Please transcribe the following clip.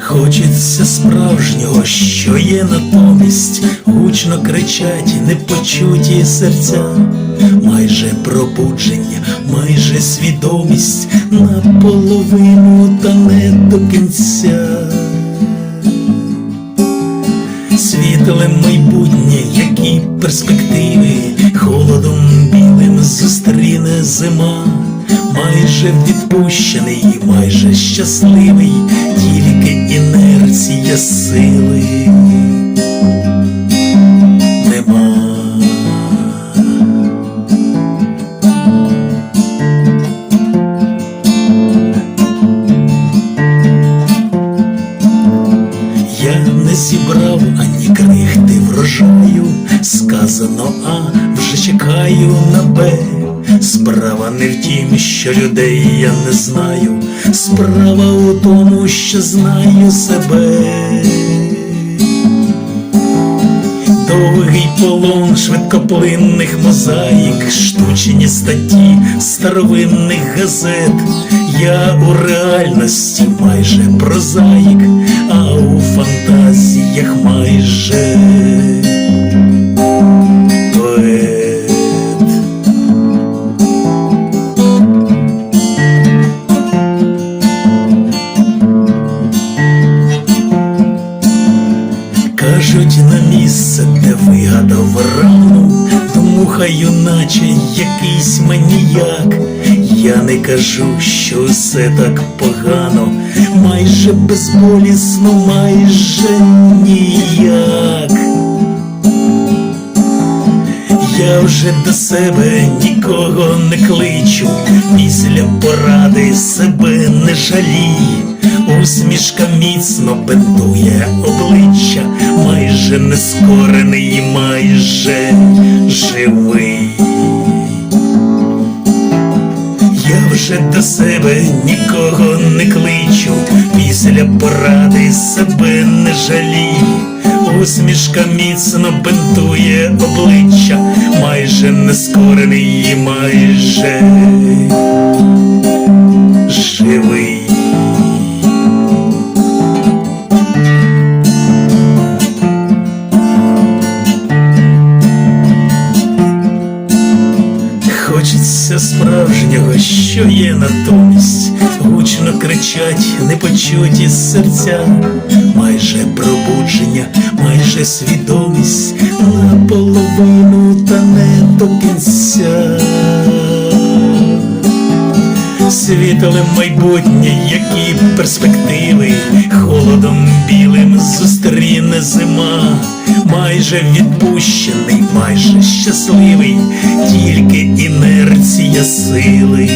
Хочеться справжнього, що є натомість, гучно кричать непочуті серця, майже пробудження, майже свідомість. Наполовину та не до кінця. Світле майбутнє, які перспективи, зустріне зима, майже відпущений, майже щасливий, тільки інерція сили нема. Я не зібрав ані крихти врожаю, сказано, а вже чекаю на Б. Справа не в тім, що людей я не знаю, справа у тому, що знаю себе. Довгий полон швидкоплинних мозаїк, штучні статті старовинних газет. Я у реальності майже прозаїк, а у фантазіях майже місце, де вигадав рану, дмухаю, наче якийсь маніяк. Я не кажу, що все так погано, майже безболісно, майже ніяк. Я вже до себе нікого не кличу, після поради себе не жалій, усмішка міцно бентує обличчя, майже нескорений, майже живий. Я вже до себе нікого не кличу, після поради себе не жалій, усмішка міцно бентує обличчя, майже нескорений, майже живий. Справжнього, що є натомість, гучно кричать непочуті серця, майже пробудження, майже свідомість. Наполовину та не до кінця. Світле майбутнє, які перспективи, холодом білим зустріне зима, майже відпущений, майже щасливий, тільки інерція сили.